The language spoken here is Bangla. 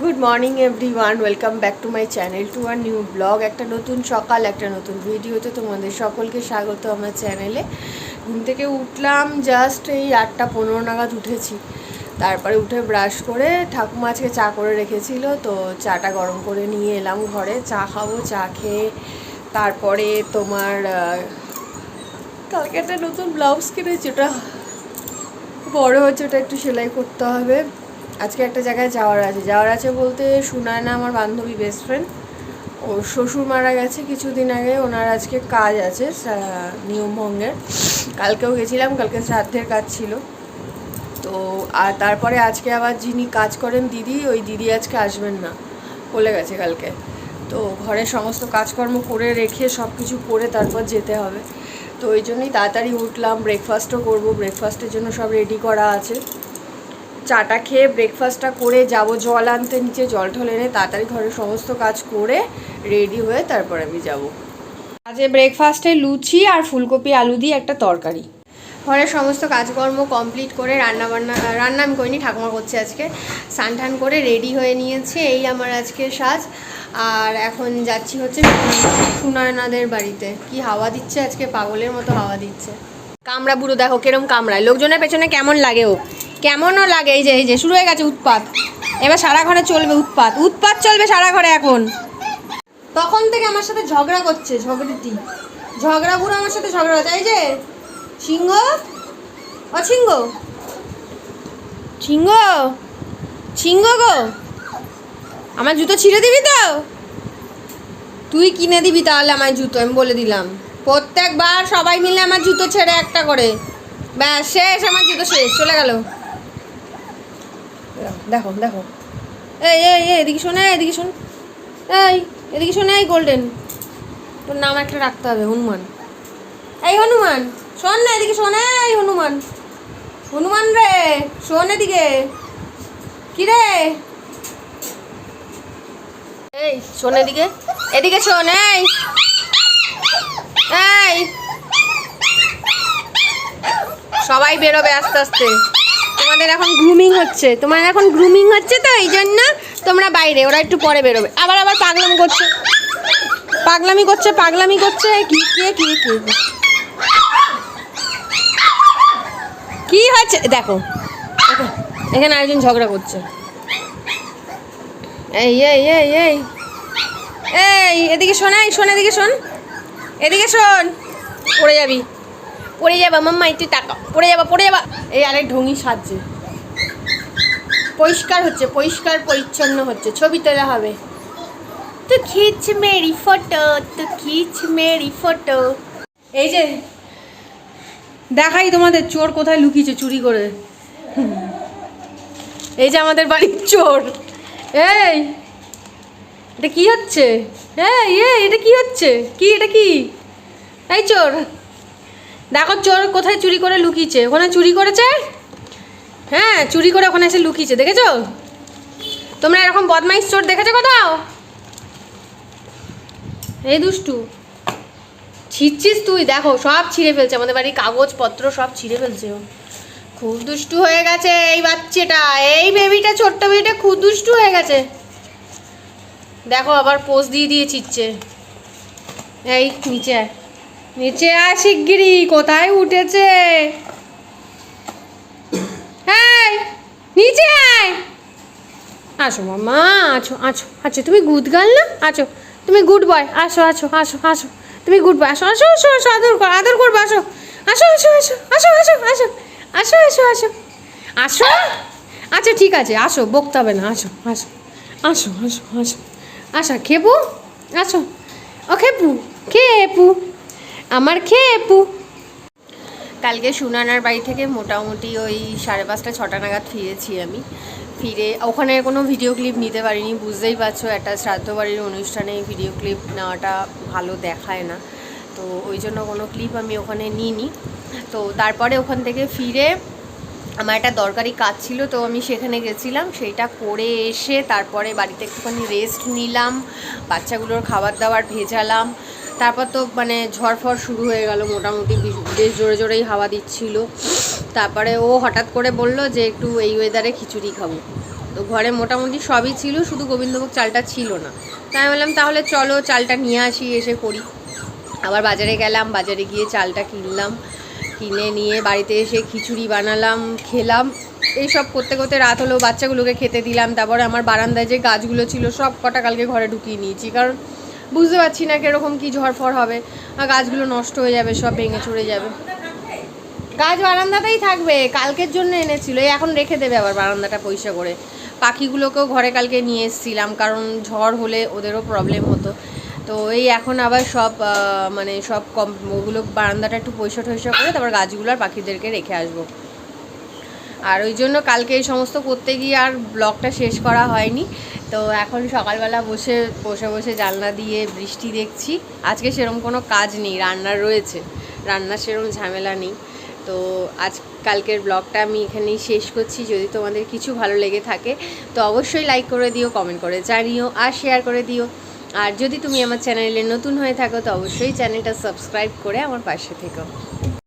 Good morning everyone welcome back to my channel to our new blog একটা নতুন সকাল, একটা নতুন ভিডিওতে তোমাদের সকলকে স্বাগত আমার চ্যানেলে ঘুম থেকে উঠলাম জাস্ট এই আটটা পনেরো নাগাদ উঠেছি। তারপরে উঠে ব্রাশ করে ঠাকুমা আজকে চা করে রেখেছিল, তো চাটা গরম করে নিয়ে এলাম ঘরে। চা খাব, চা খেয়ে তারপরে তোমার কালকে একটা নতুন ব্লাউজ কিনেছি, ওটা বড় হচ্ছে ওটা একটু সেলাই করতে হবে। আজকে একটা জায়গায় যাওয়ার আছে। যাওয়ার আছে বলতে সুনায়না আমার বান্ধবী বেস্ট ফ্রেন্ড ওর শ্বশুর মারা গেছে কিছুদিন আগে, ওনার আজকে কাজ আছে নিয়মভঙ্গের কালকেও গেছিলাম, কালকে শ্রাদ্ধের কাজ ছিল। তো, আর তারপরে আজকে আবার যিনি কাজ করেন দিদি, ওই দিদি আজকে আসবেন না, বলে গেছে কালকে। তো ঘরের সমস্ত কাজকর্ম করে রেখে সব কিছু করে তারপর যেতে হবে। তো ওই জন্যই তাড়াতাড়ি উঠলাম ব্রেকফাস্টও করব। ব্রেকফাস্টের জন্য সব রেডি করা আছে। চাটা খেয়ে ব্রেকফাস্টটা করে যাব, জল আনতে, নিচে জল ঠল এনে তাড়াতাড়ি ঘরের সমস্ত কাজ করে রেডি হয়ে তারপর আমি যাব। আজকে ব্রেকফাস্টে লুচি আর ফুলকপি, আলু দিয়ে একটা তরকারি। ঘরের সমস্ত কাজকর্ম কমপ্লিট করে রান্না বান্না রান্না আমি করিনি, ঠাকুমা করছে আজকে। স্নান টান করে রেডি হয়ে নিয়েছে, এই আমার আজকে সাজ। আর এখন যাচ্ছি হচ্ছে সুনয়নাদের বাড়িতে। কি হাওয়া দিচ্ছে আজকে? পাগলের মতো হাওয়া দিচ্ছে। কামড়া বুড়ো দেখো, কেরম কামড়ায়। লোকজনের পেছনে কেমন লাগে ও? কেমনও লাগে, এই যে এই যে, শুরু হয়ে গেছে উৎপাত। এবার সারা ঘরে চলবে উৎপাত। উৎপাত চলবে সারা ঘরে এখন। তখন থেকে আমার সাথে ঝগড়া করছে ঝগড়িটি। ঝগড়া বুড়ো আমার সাথে ঝগড়া হচ্ছে। এই যে, সিংহ? সিংহ সিংহ? সিংহ গো? আমার জুতো ছিঁড়ে দিবি তো? তুই কিনে দিবি তাহলে আমার জুতো, আমি বলে দিলাম। প্রত্যেকবার সবাই মিলে আমার জুতো ছেড়ে একটা করে। ব্যাস, শেষ, আমার জুতো শেষ, চলে গেল। দেখো দেখো। এই এই এদিকে এদিকে শোন। এই, এদিকে এই গোল্ডেন তোর নাম একটা রাখতে হবে, হনুমান। এই, হনুমান, শোন না, এদিকে এই, হনুমান। হনুমান রে, শোন এদিকে। কি রে? এই, শোন এদিকে। এদিকে শোন, এই। এই। সবাই বেরোবে আস্তে আস্তে। তোমাদের এখন গ্রুমিং হচ্ছে। তোমার এখন গ্রুমিং হচ্ছে তো, এই জন্য তোমরা বাইরে, ওরা একটু পরে বেরোবে। আবার আবার পাগলামি করছে। পাগলামি করছে পাগলামি করছে। কি, কে, কি কি? কি হচ্ছে দেখো, এখানে আরেকজন ঝগড়া করছে। এই এই এই এই। এই, এদিকে শোন, এই, শোন, এদিকে শোন। এদিকে শোন। পড়ে যাবি। পড়ে যাবা, মাম্মা, একটু টাকা পড়ে যাবা পড়ে যাবা। এই আরেক ঢঙ্গি সাজছে। পরিষ্কার হচ্ছে, পরিষ্কার, পরিচ্ছন্ন হচ্ছে। ছবি তোলা হবে। তো খিচ মেরি ফটো, তো খিচ মেরি ফটো। এই যে, দেখাই তোমাদের চোর কোথায় লুকিয়েছে চুরি করে। এই যে আমাদের বাড়ির চোর। এই, এটা কি হচ্ছে? হ্যাঁ ইয়ে এটা কি হচ্ছে? কি, এটা কি? এই চোর। দেখো চোর কোথায় চুরি করে লুকিয়েছে। ওখানে চুরি করেছে? হ্যাঁ চুরি করে ওখানে এসে লুকিয়েছে, দেখেছ? তোমরা এরকম বদমাইশ চোর দেখেছ কোথাও? এই দুষ্টু। ছিঁড়ছিস তুই, দেখো, সব ছিঁড়ে ফেলছে, আমাদের বাড়ির কাগজপত্র সব ছিঁড়ে ফেলছে। ও খুব দুষ্টু হয়ে গেছে এই বাচ্চাটা, এই বেবিটা ছোট্ট বেবিটা খুব দুষ্টু হয়ে গেছে। দেখো, আবার পোজ দিয়ে দিয়ে চিচ্ছে এই, নিচে। নিচে আয় শিগগিরি কোথায় উঠেছে এই নিচে আয় আসো মামা আছো আছো আছো তুমি গুড গার্ল না আছো তুমি গুড বয় আসো আসো আসো আসো তুমি গুড বয় আসো আসো আসো আসো আদর কর আদর করব আসো আসো আসো আসো আসো আসো আসো আসো আসো আসো আসো আচ্ছা ঠিক আছে আসো বকতে হবে না আসো আসো আসো আসো আসো আসা খেপু আসো ও খেপু খেপু আমার খেপু কালকে সুনানার বাড়ি থেকে মোটামুটি ওই সাড়ে পাঁচটা, ছটা নাগাদ ফিরেছি আমি। ফিরে ওখানে কোনো ভিডিও ক্লিপ নিতে পারিনি, বুঝতেই পারছ একটা শ্রাদ্ধ বাড়ির অনুষ্ঠানে ভিডিও ক্লিপ নেওয়াটা ভালো দেখায় না। তো ওই জন্য কোনো ক্লিপ আমি ওখানে নিইনি। তো তারপরে ওখান থেকে ফিরে আমার একটা দরকারি কাজ ছিল, তো আমি সেখানে গেছিলাম। সেইটা করে এসে তারপরে বাড়িতে একটুখানি রেস্ট নিলাম, বাচ্চাগুলোর খাবার দাবার ভেজালাম। তারপর তো মানে ঝড় ফড় শুরু হয়ে গেল, মোটামুটি বেশ- জোরে জোরেই হাওয়া দিচ্ছিল। তারপরে ও হঠাৎ করে বলল যে একটু এই ওয়েদারে খিচুড়ি খাব। তো তো ঘরে মোটামুটি সবই ছিল, শুধু গোবিন্দভোগ চালটা ছিল না। তাই আমি বললাম, তাহলে চলো চালটা নিয়ে আসি, এসে করি। আবার বাজারে গেলাম, বাজারে গিয়ে চালটা কিনলাম। কিনে নিয়ে বাড়িতে এসে খিচুড়ি বানালাম, খেলাম। এইসব করতে করতে রাত হলো, বাচ্চাগুলোকে খেতে দিলাম। তারপরে আমার বারান্দায় যে গাছগুলো ছিল, সব কটা কালকে ঘরে ঢুকিয়ে নিয়েছি। কারণ বুঝতে পারছি না কীরকম কী ঝড়ফড় হবে। গাছগুলো নষ্ট হয়ে যাবে, সব ভেঙে চড়ে যাবে। গাছ বারান্দাতেই থাকবে, কালকের জন্য এনেছিল। এখন রেখে দেবে আবার বারান্দাটা পয়সা করে। পাখিগুলোকেও ঘরে কালকে নিয়ে এসেছিলাম, কারণ ঝড় হলে ওদেরও প্রবলেম হতো। তো এই এখন আবার সব মানে সব কম ওগুলো বারান্দাটা একটু পয়সা টয়সা করে তারপর গাছগুলো আর পাখিদেরকে রেখে আসব। আর ওই জন্য কালকে এই সমস্ত করতে গিয়ে আর ব্লগটা শেষ করা হয়নি। তো এখন সকালবেলা বসে বসে বসে জানলা দিয়ে বৃষ্টি দেখছি। আজকে সেরকম কোনো কাজ নেই রান্নার রয়েছে। রান্নার সেরকম ঝামেলা নেই। তো আজ কালকের ব্লগটা আমি এখানেই শেষ করছি। যদি তোমাদের কিছু ভালো লেগে থাকে, তো অবশ্যই লাইক করে দিও কমেন্ট করে জানিও আর শেয়ার করে দিও। আর যদি তুমি আমার চ্যানেলে নতুন হয়ে থাকো, তো অবশ্যই চ্যানেলটা সাবস্ক্রাইব করে আমার পাশে থেকো।